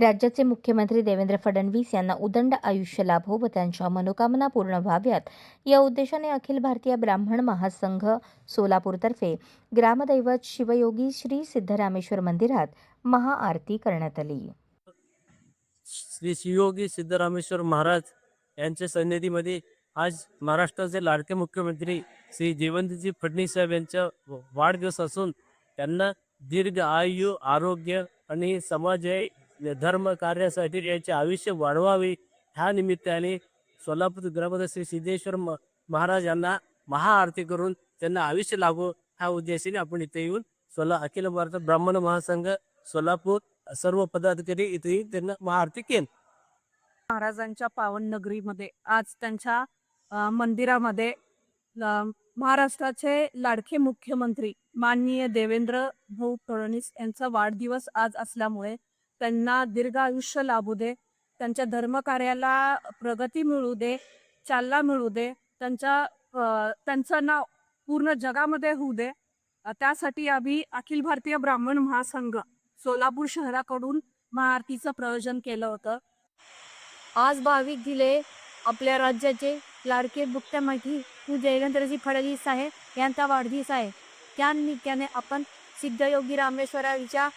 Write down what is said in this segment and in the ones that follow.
राज्याचे मुख्यमंत्री देवेंद्र फडणवीस यांना उदंड आयुष्य लाभो व त्यांच्या मनोकामना पूर्ण व्हाव्यात. या उद्देशाने अखिल भारतीय ब्राह्मण महासंघ सोलापूरतर्फे ग्रामदैवत शिवयोगी श्री सिद्धरामेश्वर मंदिरात महाआरती करण्यात आली. श्री शिवयोगी सिद्धरामेश्वर महाराज यांच्या सन्निधीमध्ये आज महाराष्ट्राचे लाडके मुख्यमंत्री श्री देवेंद्रजी फडणवीस साहेब यांचा वाढदिवस असून त्यांना दीर्घ आयु आरोग्य आणि समाज धर्म कार्यासाठी यांचे आयुष्य वाढवावे. ह्या निमित्ताने सोलापूर ग्रामस्थ श्री सिद्धेश्वर महाराज यांना महाआरती करून त्यांना आयुष्य लाभो ह्या उद्देशाने आपण इथे येऊन सोला अखिल भारत ब्राह्मण महासंघ सोलापूर सर्व पदाधिकारी इथे त्यांना महाआरती केली. महाराजांच्या पावन नगरीमध्ये आज त्यांच्या मंदिरामध्ये महाराष्ट्राचे लाडके मुख्यमंत्री माननीय देवेंद्र भाऊ फडणवीस यांचा वाढदिवस आज असल्यामुळे त्यांना दीर्घ आयुष्य लाभू दे त्यांच्या धर्मकार्याला प्रगती मिळू दे चालना मिळू दे त्यांच्या त्यांचं नाव पूर्ण जगामध्ये होऊ दे. त्यासाठी आम्ही अखिल भारतीय ब्राह्मण महासंघ सोलापूर शहराकडून महाआरतीचं प्रयोजन केलं होतं. आज भाविक दिले आपल्या राज्याचे लाडके माहिती श्री देवेंद्रजी फडणवीस साहेब यांचा वाढदिवस आहे. त्यानिमित्ताने आपण सिद्धयोगी रामेश्वराच्या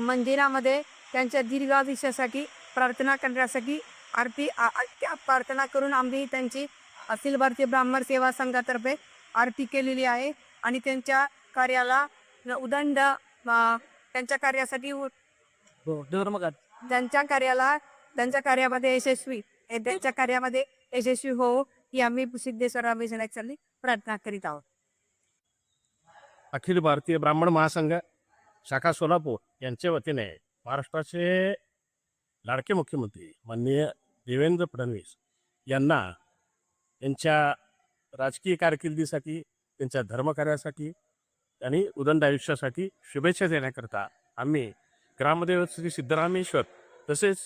मंदिरामध्ये त्यांच्या दीर्घायुष्यासाठी प्रार्थना करण्यासाठी आरती प्रार्थना करून आम्ही त्यांची अखिल भारतीय ब्राह्मण सेवा संघातर्फे आरती केलेली आहे. आणि त्यांच्या कार्याला उदंड त्यांच्या कार्यासाठी हो, त्यांच्या कार्याला त्यांच्या कार्यामध्ये यशस्वी त्यांच्या कार्यामध्ये यशस्वी हो ही आम्ही सिद्धेश्वर चालली प्रार्थना करीत आहोत. अखिल भारतीय ब्राह्मण महासंघ शाखा सोलापूर यांच्या वतीने. महाराष्ट्राचे लाडके मुख्यमंत्री माननीय देवेंद्र फडणवीस यांना यांच्या राजकीय कारकिर्दीसाठी त्यांच्या धर्मकार्यासाठी आणि उदंड आयुष्यासाठी शुभेच्छा देण्याकरता आम्ही ग्रामदेव श्री सिद्धरामेश्वर तसेच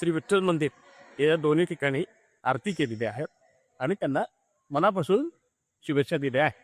श्री विठ्ठल मंदिर या दोन्ही ठिकाणी आरती केलेली आहे आणि त्यांना मनापासून शुभेच्छा दिल्या आहेत.